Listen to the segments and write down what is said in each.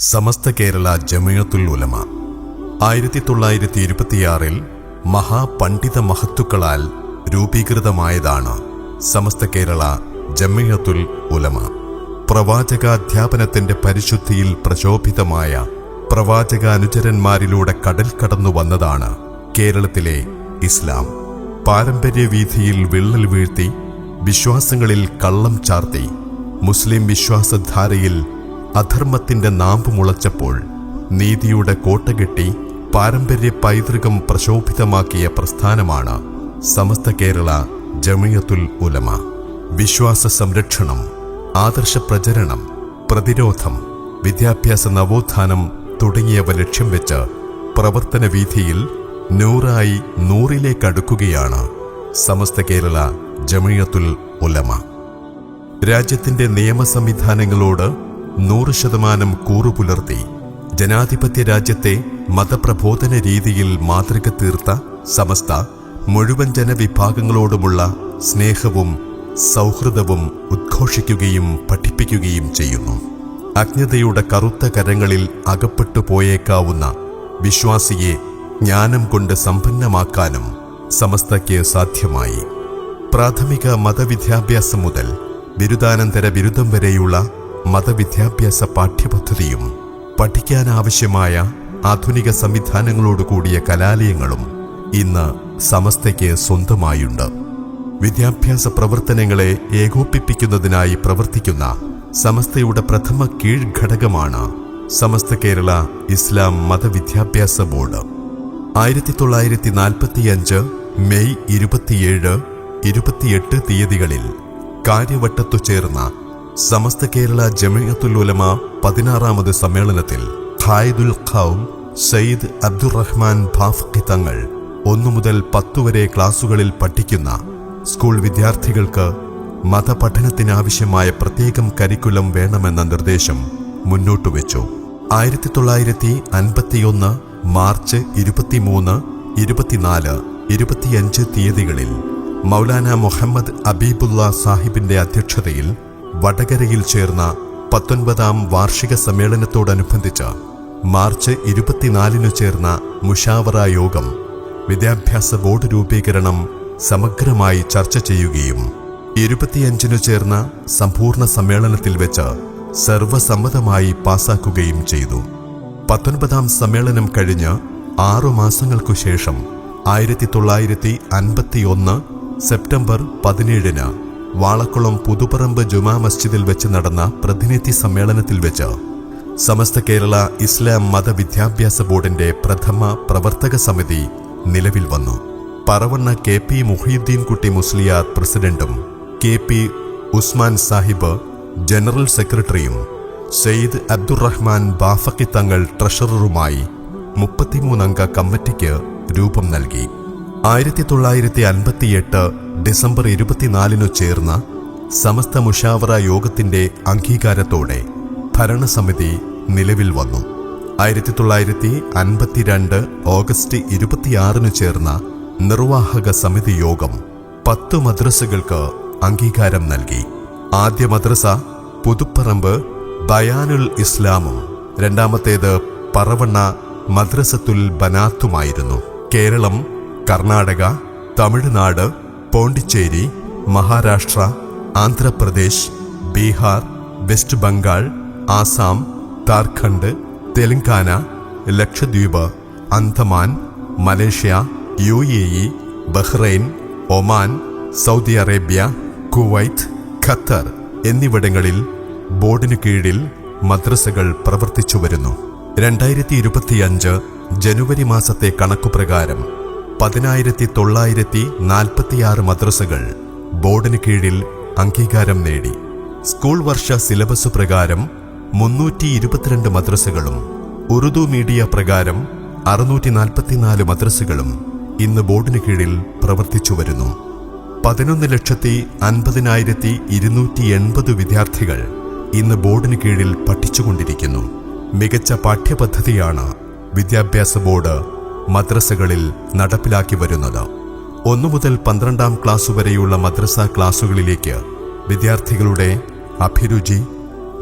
സമസ്ത കേരള ജമയത്തുൽ ഉലമ. ആയിരത്തി തൊള്ളായിരത്തി ഇരുപത്തിയാറിൽ മഹാപണ്ഡിത മഹത്തുക്കളാൽ രൂപീകൃതമായതാണ് സമസ്ത കേരള ജമയത്തുൽ ഉലമ. പ്രവാചകാധ്യാപനത്തിന്റെ പരിശുദ്ധിയിൽ പ്രശോഭിതമായ പ്രവാചകാനുചരന്മാരിലൂടെ കടൽ കടന്നു വന്നതാണ് കേരളത്തിലെ ഇസ്ലാം. പാരമ്പര്യ വീഥിയിൽ വിള്ളൽ വീഴ്ത്തി വിശ്വാസങ്ങളിൽ കള്ളം ചാർത്തി മുസ്ലിം വിശ്വാസധാരയിൽ അധർമ്മത്തിന്റെ നാമ്പ് മുളച്ചപ്പോൾ നീതിയുടെ കോട്ടകെട്ടി പാരമ്പര്യ പൈതൃകം പ്രശോഭിതമാക്കിയ പ്രസ്ഥാനമാണ് സമസ്ത കേരള ജമിയത്തുൽ ഉലമ. വിശ്വാസ സംരക്ഷണം ആദർശ പ്രചരണം പ്രതിരോധം വിദ്യാഭ്യാസ നവോത്ഥാനം തുടങ്ങിയവ ലക്ഷ്യം വെച്ച് പ്രവർത്തന വീഥിയിൽ നൂറായി നൂറിലേക്കടുക്കുകയാണ് സമസ്ത കേരള ജമിയത്തുൽ ഉലമ. രാജ്യത്തിന്റെ നിയമ സംവിധാനങ്ങളോട് നൂറ് ശതമാനം കൂറുപുലർത്തി ജനാധിപത്യ രാജ്യത്തെ മതപ്രബോധന രീതിയിൽ മാതൃക തീർത്ത സമസ്ത മുഴുവൻ ജനവിഭാഗങ്ങളോടുമുള്ള സ്നേഹവും സൗഹൃദവും ഉദ്ഘോഷിക്കുകയും പഠിപ്പിക്കുകയും ചെയ്യുന്നു. അജ്ഞതയുടെ കറുത്ത കരങ്ങളിൽ അകപ്പെട്ടു പോയേക്കാവുന്ന വിശ്വാസിയെ ജ്ഞാനം കൊണ്ട് സമ്പന്നമാക്കാനും സമസ്തയ്ക്ക് സാധ്യമായി. പ്രാഥമിക മതവിദ്യാഭ്യാസം മുതൽ ബിരുദാനന്തര ബിരുദം വരെയുള്ള മതവിദ്യാഭ്യാസ പാഠ്യപദ്ധതിയും പഠിക്കാനാവശ്യമായ ആധുനിക സംവിധാനങ്ങളോട് കൂടിയ കലാലയങ്ങളും ഇന്ന് സമസ്തയ്ക്ക് സ്വന്തമായുണ്ട്. വിദ്യാഭ്യാസ പ്രവർത്തനങ്ങളെ ഏകോപിപ്പിക്കുന്നതിനായി പ്രവർത്തിക്കുന്ന സമസ്തയുടെ പ്രഥമ കീഴ്ഘടകമാണ് സമസ്ത കേരള ഇസ്ലാം മതവിദ്യാഭ്യാസ ബോർഡ്. ആയിരത്തി തൊള്ളായിരത്തി നാൽപ്പത്തിയഞ്ച് മെയ് ഇരുപത്തിയേഴ് ഇരുപത്തിയെട്ട് തീയതികളിൽ കാര്യവട്ടത്തു ചേർന്ന സമസ്ത കേരള ജമിയത്തുൽ ഉലമ പതിനാറാമത് സമ്മേളനത്തിൽ ഖായിദുൽ ഖൗം സയ്യിദ് അബ്ദുറഹ്മാൻ ഭാഫ്ഖി തങ്ങൾ ഒന്നു മുതൽ പത്തു വരെ ക്ലാസുകളിൽ പഠിക്കുന്ന സ്കൂൾ വിദ്യാർത്ഥികൾക്ക് മതപഠനത്തിനാവശ്യമായ പ്രത്യേകം കരിക്കുലം വേണമെന്ന നിർദ്ദേശം മുന്നോട്ട് വെച്ചു. ആയിരത്തി തൊള്ളായിരത്തി അൻപത്തിയൊന്ന് മാർച്ച് ഇരുപത്തിമൂന്ന് ഇരുപത്തിനാല് ഇരുപത്തിയഞ്ച് തീയതികളിൽ മൗലാന മുഹമ്മദ് അബീബുല്ല സാഹിബിന്റെ അധ്യക്ഷതയിൽ വടകരയിൽ ചേർന്ന പത്തൊൻപതാം വാർഷിക സമ്മേളനത്തോടനുബന്ധിച്ച് മാർച്ച് ഇരുപത്തിനാലിനു ചേർന്ന മുഷാവറ യോഗം വിദ്യാഭ്യാസ ബോർഡ് രൂപീകരണം സമഗ്രമായി ചർച്ച ചെയ്യുകയും ഇരുപത്തിയഞ്ചിനു ചേർന്ന സമ്പൂർണ സമ്മേളനത്തിൽ വെച്ച് സർവസമ്മതമായി പാസാക്കുകയും ചെയ്തു. പത്തൊൻപതാം സമ്മേളനം കഴിഞ്ഞ് ആറു മാസങ്ങൾക്കു ശേഷം ആയിരത്തി തൊള്ളായിരത്തി അൻപത്തിയൊന്ന് സെപ്റ്റംബർ പതിനേഴിന് വാളക്കുളം പുതുപറമ്പ് ജുമാ മസ്ജിദിൽ വെച്ച് നടന്ന പ്രതിനിധി സമ്മേളനത്തിൽ വെച്ച് സമസ്ത കേരള ഇസ്ലാം മതവിദ്യാഭ്യാസ ബോർഡിന്റെ പ്രഥമ പ്രവർത്തക സമിതി നിലവിൽ വന്നു. പറവണ്ണ കെ പി മുഹീദ്ദീൻ കുട്ടി മുസ്ലിയാർ പ്രസിഡന്റും K P Usman Sahib general സെക്രട്ടറിയും സെയ്ദ് അബ്ദുറഹ്മാൻ ബാഫക്കി തങ്ങൾ ട്രഷററുമായി മുപ്പത്തിമൂന്നംഗ കമ്മിറ്റിക്ക് രൂപം നൽകി. ആയിരത്തി തൊള്ളായിരത്തി അൻപത്തിയെട്ട് ഡിസംബർ ഇരുപത്തിനാലിനു ചേർന്ന സമസ്ത മുഷാവറ യോഗത്തിന്റെ അംഗീകാരത്തോടെ ഭരണസമിതി നിലവിൽ വന്നു. ആയിരത്തി തൊള്ളായിരത്തി അൻപത്തിരണ്ട് ഓഗസ്റ്റ് ഇരുപത്തിയാറിന് ചേർന്ന നിർവാഹക സമിതി യോഗം പത്ത് മദ്രസകൾക്ക് അംഗീകാരം നൽകി. ആദ്യ മദ്രസ പുതുപ്പറമ്പ് ബയാനുൽ ഇസ്ലാമും രണ്ടാമത്തേത് Paravanna Madrasathul ബനാത്തുമായിരുന്നു. Keralam Karnataka Tamil Nadu Pondicherry Maharashtra Andhra Pradesh Bihar West Bengal Assam Jharkhand Telangana Lakshadweep Andaman Malaysia U A E Bahrain Oman Saudi Arabia Kuwait Qatar എന്നിവിടങ്ങളിൽ ബോർഡിനു കീഴിൽ മദ്രസകൾ പ്രവർത്തിച്ചു വരുന്നു രണ്ടായിരത്തി ഇരുപത്തിയഞ്ച് ജനുവരി മാസത്തെ കണക്കുപ്രകാരം പതിനായിരത്തി തൊള്ളായിരത്തി നാൽപ്പത്തിയാറ് മദ്രസകൾ ബോർഡിന് കീഴിൽ അംഗീകാരം നേടി. സ്കൂൾ വർഷ സിലബസ് പ്രകാരം മുന്നൂറ്റി ഇരുപത്തിരണ്ട് മദ്രസകളും ഉറുദു മീഡിയ പ്രകാരം അറുന്നൂറ്റി നാൽപ്പത്തിനാല് മദ്രസകളും ഇന്ന് ബോർഡിന് കീഴിൽ പ്രവർത്തിച്ചു വരുന്നു. പതിനൊന്ന് ലക്ഷത്തി അൻപതിനായിരത്തി ഇരുന്നൂറ്റി എൺപത് വിദ്യാർത്ഥികൾ ഇന്ന് ബോർഡിന് കീഴിൽ പഠിച്ചുകൊണ്ടിരിക്കുന്നു. മികച്ച പാഠ്യപദ്ധതിയാണ് വിദ്യാഭ്യാസ ബോർഡ് മദ്രസകളിൽ നടപ്പിലാക്കി വരുന്നത്. ഒന്നു മുതൽ പന്ത്രണ്ടാം ക്ലാസ് വരെയുള്ള മദ്രസ ക്ലാസുകളിലേക്ക് വിദ്യാർത്ഥികളുടെ അഭിരുചി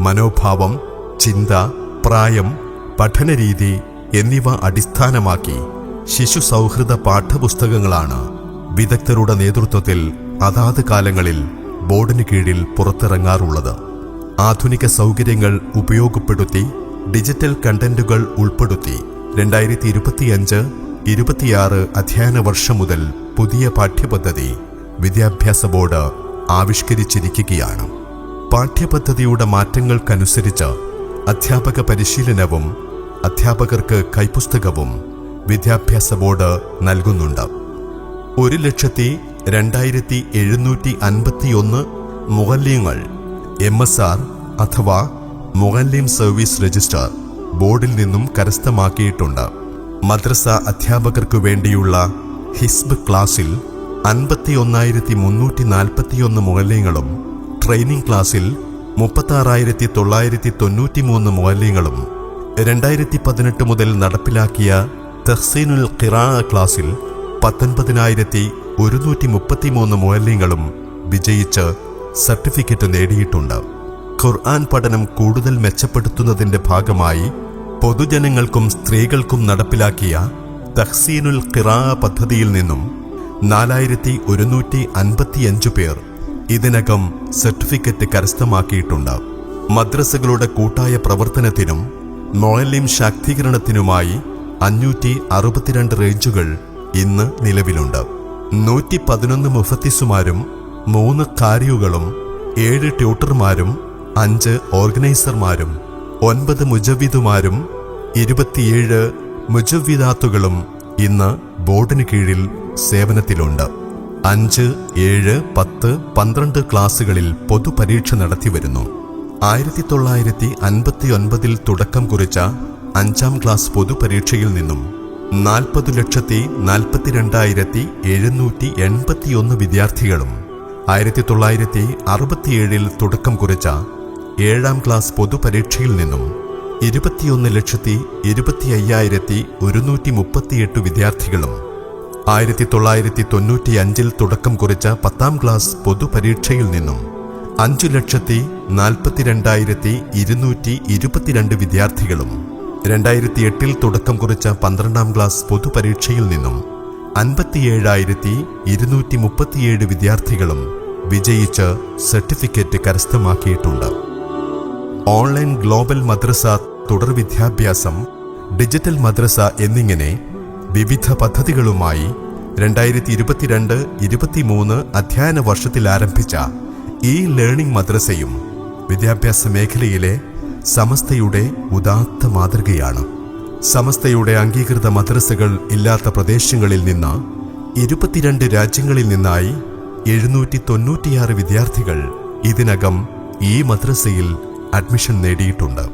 മനോഭാവം ചിന്ത പ്രായം പഠനരീതി എന്നിവ അടിസ്ഥാനമാക്കി ശിശു സൗഹൃദ പാഠപുസ്തകങ്ങളാണ് വിദഗ്ധരുടെ നേതൃത്വത്തിൽ അതാത് കാലങ്ങളിൽ ബോർഡിന് കീഴിൽ പുറത്തിറങ്ങാറുള്ളത്. ആധുനിക സൗകര്യങ്ങൾ ഉപയോഗപ്പെടുത്തി ഡിജിറ്റൽ കണ്ടന്റുകൾ ഉൾപ്പെടുത്തി രണ്ടായിരത്തി ഇരുപത്തിയഞ്ച് ഇരുപത്തിയാറ് അധ്യയന വർഷം മുതൽ പുതിയ പാഠ്യപദ്ധതി വിദ്യാഭ്യാസ ബോർഡ് ആവിഷ്കരിച്ചിരിക്കുകയാണ്. പാഠ്യപദ്ധതിയുടെ മാറ്റങ്ങൾക്കനുസരിച്ച് അധ്യാപക പരിശീലനവും അധ്യാപകർക്ക് കൈപുസ്തകവും വിദ്യാഭ്യാസ ബോർഡ് നൽകുന്നുണ്ട്. ഒരു ലക്ഷത്തി രണ്ടായിരത്തി എഴുന്നൂറ്റി അൻപത്തിയൊന്ന് മുഖല്യങ്ങൾ എം എസ് ആർ അഥവാ മുഖല്യം സർവീസ് രജിസ്റ്റർ ബോർഡിൽ നിന്നും കരസ്ഥമാക്കിയിട്ടുണ്ട്. മദ്രസ അധ്യാപകർക്കു വേണ്ടിയുള്ള ഹിസ്ബ് ക്ലാസിൽ അൻപത്തി ഒന്നായിരത്തി മുന്നൂറ്റി നാൽപ്പത്തിയൊന്ന് മുഹല്യങ്ങളും ട്രെയിനിംഗ് ക്ലാസ്സിൽ മുപ്പത്താറായിരത്തി തൊള്ളായിരത്തി തൊണ്ണൂറ്റി മൂന്ന് മുഹല്യങ്ങളും രണ്ടായിരത്തി പതിനെട്ട് മുതൽ നടപ്പിലാക്കിയ തഹ്സീനുൽ ഖിറാ ക്ലാസ്സിൽ പത്തൊൻപതിനായിരത്തി ഒരുന്നൂറ്റി മുപ്പത്തിമൂന്ന് മുഹല്യങ്ങളും വിജയിച്ച് സർട്ടിഫിക്കറ്റ് നേടിയിട്ടുണ്ട്. ഖുർആൻ പഠനം കൂടുതൽ മെച്ചപ്പെടുത്തുന്നതിന്റെ ഭാഗമായി പൊതുജനങ്ങൾക്കും സ്ത്രീകൾക്കും നടപ്പിലാക്കിയ തഹ്സീനുൽ ഖിറാ പദ്ധതിയിൽ നിന്നും നാലായിരത്തി ഒരുന്നൂറ്റി അൻപത്തിയഞ്ചു പേർ ഇതിനകം സർട്ടിഫിക്കറ്റ് കരസ്ഥമാക്കിയിട്ടുണ്ട്. മദ്രസകളുടെ കൂട്ടായ പ്രവർത്തനത്തിനും നോയലിം ശാക്തീകരണത്തിനുമായി അഞ്ഞൂറ്റി അറുപത്തിരണ്ട് റേഞ്ചുകൾ ഇന്ന് നിലവിലുണ്ട്. നൂറ്റി പതിനൊന്ന് മുഫത്തിസുമാരും മൂന്ന് കാരിയുകളും ഏഴ് ട്യൂട്ടർമാരും അഞ്ച് ഓർഗനൈസർമാരും ഒൻപത് മുജവിദുമാരും ഇരുപത്തിയേഴ് മുജവിദാത്തുകളും ഇന്ന് ബോർഡിന് കീഴിൽ സേവനത്തിലുണ്ട്. അഞ്ച് ഏഴ് പത്ത് പന്ത്രണ്ട് ക്ലാസുകളിൽ പൊതുപരീക്ഷ നടത്തിവരുന്നു. ആയിരത്തി തൊള്ളായിരത്തി അൻപത്തി ഒൻപതിൽ തുടക്കം കുറിച്ച അഞ്ചാം ക്ലാസ് പൊതുപരീക്ഷയിൽ നിന്നും നാൽപ്പത് ലക്ഷത്തി നാൽപ്പത്തിരണ്ടായിരത്തി എഴുന്നൂറ്റി എൺപത്തിയൊന്ന് വിദ്യാർത്ഥികളും ആയിരത്തി തൊള്ളായിരത്തി അറുപത്തിയേഴിൽ തുടക്കം കുറിച്ച ഏഴാം ക്ലാസ് പൊതുപരീക്ഷയിൽ നിന്നും ഇരുപത്തിയൊന്ന് ലക്ഷത്തി ഇരുപത്തി അയ്യായിരത്തി ഒരുന്നൂറ്റി മുപ്പത്തിയെട്ട് വിദ്യാർത്ഥികളും ആയിരത്തി തൊള്ളായിരത്തി തൊണ്ണൂറ്റി അഞ്ചിൽ തുടക്കം കുറിച്ച പത്താം ക്ലാസ് പൊതുപരീക്ഷയിൽ നിന്നും അഞ്ചു ലക്ഷത്തി നാൽപ്പത്തിരണ്ടായിരത്തി ഇരുന്നൂറ്റി ഇരുപത്തിരണ്ട് വിദ്യാർത്ഥികളും രണ്ടായിരത്തി എട്ടിൽ തുടക്കം കുറിച്ച പന്ത്രണ്ടാം ക്ലാസ് പൊതുപരീക്ഷയിൽ നിന്നും അൻപത്തിയേഴായിരത്തി ഇരുന്നൂറ്റി മുപ്പത്തിയേഴ് വിദ്യാർത്ഥികളും വിജയിച്ച് സർട്ടിഫിക്കറ്റ് കരസ്ഥമാക്കിയിട്ടുണ്ട്. ഓൺലൈൻ ഗ്ലോബൽ മദ്രസ തുടർ വിദ്യാഭ്യാസം ഡിജിറ്റൽ മദ്രസ എന്നിങ്ങനെ വിവിധ പദ്ധതികളുമായി രണ്ടായിരത്തി ഇരുപത്തിരണ്ട് ഇരുപത്തിമൂന്ന് അധ്യയന വർഷത്തിൽ ആരംഭിച്ച ഈ ലേണിംഗ് മദ്രസയും വിദ്യാഭ്യാസ മേഖലയിലെ സമസ്തയുടെ ഉദാത്ത മാതൃകയാണ്. സമസ്തയുടെ അംഗീകൃത മദ്രസകൾ ഇല്ലാത്ത പ്രദേശങ്ങളിൽ നിന്ന് ഇരുപത്തിരണ്ട് രാജ്യങ്ങളിൽ നിന്നായി എഴുന്നൂറ്റി തൊണ്ണൂറ്റിയാറ് വിദ്യാർത്ഥികൾ ഇതിനകം ഈ മദ്രസയിൽ അഡ്മിഷൻ നേടിയിട്ടുണ്ട്.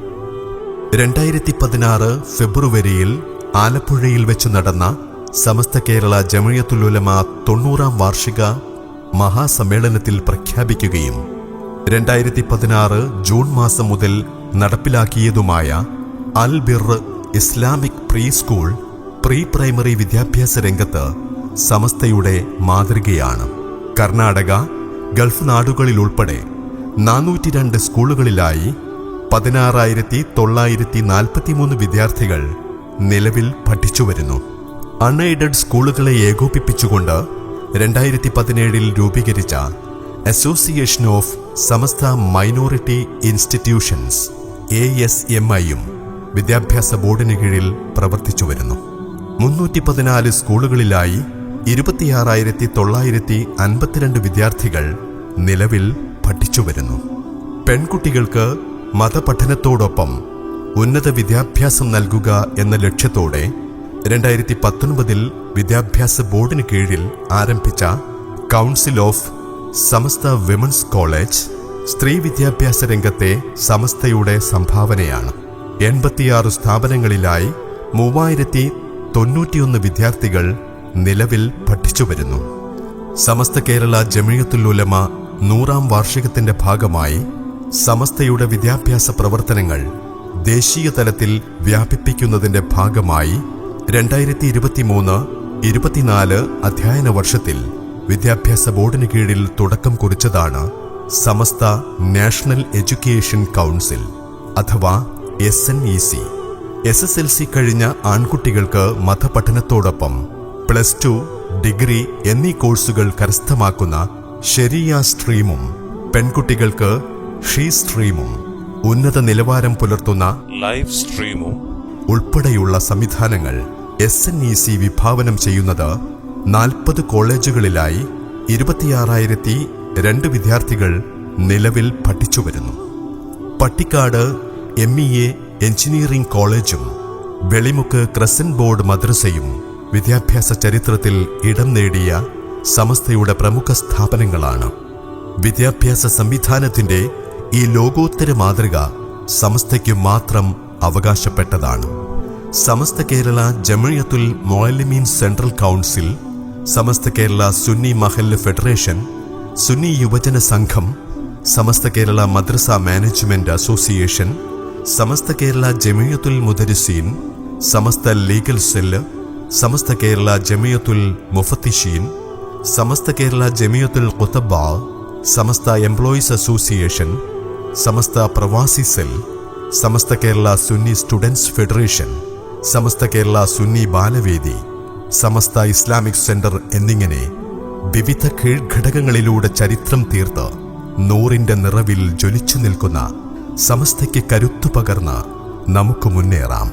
രണ്ടായിരത്തി പതിനാറ് ഫെബ്രുവരിയിൽ ആലപ്പുഴയിൽ വെച്ച് നടന്ന സമസ്ത കേരള ജമിയത്തുലുലമ തൊണ്ണൂറാം വാർഷിക മഹാസമ്മേളനത്തിൽ പ്രഖ്യാപിക്കുകയും രണ്ടായിരത്തി പതിനാറ് ജൂൺ മാസം മുതൽ നടപ്പിലാക്കിയതുമായ Al Birr Islamic pre school pre primary വിദ്യാഭ്യാസ രംഗത്ത് സമസ്തയുടെ മാതൃകയാണ്. കർണാടക ഗൾഫ് നാടുകളിലുൾപ്പെടെ നാനൂറ്റി രണ്ട് സ്കൂളുകളിലായി പതിനാറായിരത്തി തൊള്ളായിരത്തി നാൽപ്പത്തിമൂന്ന് വിദ്യാർത്ഥികൾ നിലവിൽ പഠിച്ചുവരുന്നു. അൺഎയ്ഡഡ് സ്കൂളുകളെ ഏകോപിപ്പിച്ചുകൊണ്ട് രണ്ടായിരത്തി പതിനേഴിൽ രൂപീകരിച്ച association of Samastha minority institutions A S M ഐയും വിദ്യാഭ്യാസ ബോർഡിന് കീഴിൽ പ്രവർത്തിച്ചു വരുന്നു മുന്നൂറ്റി പതിനാല് സ്കൂളുകളിലായി ഇരുപത്തിയാറായിരത്തി തൊള്ളായിരത്തി അൻപത്തിരണ്ട് വിദ്യാർത്ഥികൾ നിലവിൽ പഠിച്ചു വരുന്നു. പെൺകുട്ടികൾക്ക് മതപഠനത്തോടൊപ്പം ഉന്നത വിദ്യാഭ്യാസം നൽകുക എന്ന ലക്ഷ്യത്തോടെ രണ്ടായിരത്തി പത്തൊൻപതിൽ വിദ്യാഭ്യാസ ബോർഡിന് കീഴിൽ ആരംഭിച്ച council of Samastha women's college സ്ത്രീ വിദ്യാഭ്യാസ രംഗത്തെ സമസ്തയുടെ സംഭാവനയാണ്. എൺപത്തിയാറ് സ്ഥാപനങ്ങളിലായി മൂവായിരത്തി തൊണ്ണൂറ്റിയൊന്ന് വിദ്യാർത്ഥികൾ നിലവിൽ പഠിച്ചു വരുന്നു. സമസ്ത കേരള ജമീയത്തുല്ലുലമ നൂറാം വാർഷികത്തിന്റെ ഭാഗമായി സമസ്തയുടെ വിദ്യാഭ്യാസ പ്രവർത്തനങ്ങൾ ദേശീയ തലത്തിൽ വ്യാപിപ്പിക്കുന്നതിന്റെ ഭാഗമായി രണ്ടായിരത്തി ഇരുപത്തിമൂന്ന് ഇരുപത്തിനാല് അധ്യയന വർഷത്തിൽ വിദ്യാഭ്യാസ ബോർഡിന് കീഴിൽ തുടക്കം കുറിച്ചതാണ് സമസ്ത നാഷണൽ എഡ്യൂക്കേഷൻ കൗൺസിൽ അഥവാ S N E C S S L C കഴിഞ്ഞ ആൺകുട്ടികൾക്ക് മതപഠനത്തോടൊപ്പം പ്ലസ് ടു ഡിഗ്രി എന്നീ കോഴ്സുകൾ കരസ്ഥമാക്കുന്ന ഷെരിയ സ്ട്രീമും പെൺകുട്ടികൾക്ക് ഷീ സ്ട്രീമും ഉന്നത നിലവാരം പുലർത്തുന്ന ലൈവ് സ്ട്രീമും ഉൾപ്പെടെയുള്ള സംവിധാനങ്ങൾ എസ് എൻ ഇ സി വിഭാവനം ചെയ്യുന്നത് നാൽപ്പത് കോളേജുകളിലായി ഇരുപത്തിയാറായിരത്തി രണ്ട് വിദ്യാർത്ഥികൾ നിലവിൽ പഠിച്ചു വരുന്നു. Pattikkad M E A engineering കോളേജും വെളിമുക്ക് ക്രസൻ ബോർഡ് മദ്രസയും വിദ്യാഭ്യാസ ചരിത്രത്തിൽ ഇടം നേടിയ സമസ്തയുടെ പ്രമുഖ സ്ഥാപനങ്ങളാണ്. വിദ്യാഭ്യാസ സംവിധാനത്തിന്റെ ഈ ലോകോത്തര മാതൃക സമസ്തയ്ക്ക് മാത്രം അവകാശപ്പെട്ടതാണ്. Samastha Kerala Jamiyyathul Muallimeen central council Samastha Kerala Sunni Mahallu federation Sunni Yuvajana Sangham Samastha Kerala Madrasa management association Samastha Kerala Jamiyyathul Mudarriseen Samastha legal cell Samastha Kerala Jamiyyathul Mufattisheen Samastha Kerala Jamiyyathul Khutaba Samastha employees association Samastha Pravasi cell Samastha Kerala Sunni students federation Samastha Kerala Sunni Balavedi Samastha Islamic centre എന്നിങ്ങനെ വിവിധ കീഴ്ഘടകങ്ങളിലൂടെ ചരിത്രം തീർത്ത് നൂറിന്റെ നിറവിൽ ജ്വലിച്ചു നിൽക്കുന്ന സമസ്തയ്ക്ക് കരുത്തു പകർന്ന് നമുക്ക് മുന്നേറാം.